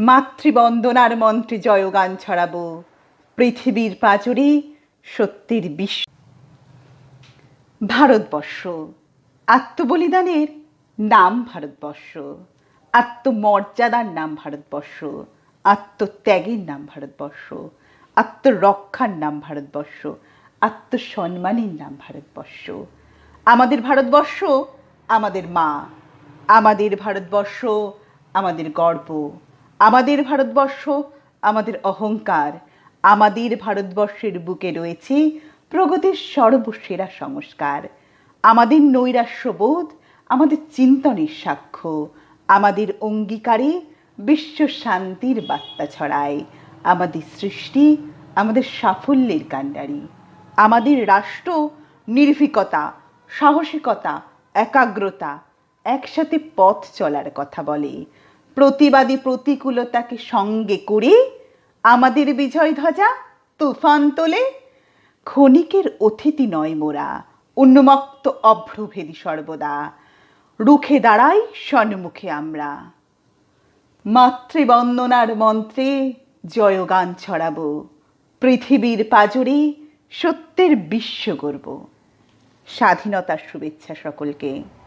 মাতৃবন্দনার মন্ত্রে জয়গান ছড়াবো। পৃথিবীর পাজরে সত্যের বিশ্ব ভারতবর্ষ। আত্মবলিদানের নাম ভারতবর্ষ। আত্মমর্যাদার নাম ভারতবর্ষ। আত্মত্যাগের নাম ভারতবর্ষ। আত্মরক্ষার নাম ভারতবর্ষ। আত্মসম্মানের নাম ভারতবর্ষ। আমাদের ভারতবর্ষ আমাদের মা। আমাদের ভারতবর্ষ আমাদের গর্ব। আমাদের ভারতবর্ষ, আমাদের অহংকার, আমাদের ভারতবর্ষের বুকে রয়েছে প্রগতির সর্বসেরা সংস্কার। আমাদের নৈরাশ্যবোধ, আমাদের চিন্তনের সাক্ষ্য, আমাদের অঙ্গীকারে বিশ্ব শান্তির বার্তা ছড়ায়। আমাদের সৃষ্টি, আমাদের সাফল্যের কাণ্ডারি। আমাদের রাষ্ট্র নির্ভীকতা, সাহসিকতা, একাগ্রতা একসাথে পথ চলার কথা বলে। প্রতিবাদী প্রতিকূলতাকে সঙ্গে করে আমাদের বিজয় ধ্বজা তুফান তোলে। ক্ষণিকের অতিথি নয় মোরা উন্মত্ত অভ্রভেদী সর্বদা। রুখে দাঁড়াই সন্মুখে আমরা। মাতৃবন্দনার মন্ত্রে জয়গান ছড়াবো। পৃথিবীর পাজরে সত্যের বিশ্ব গর্ব স্বাধীনতার শুভেচ্ছা সকলকে।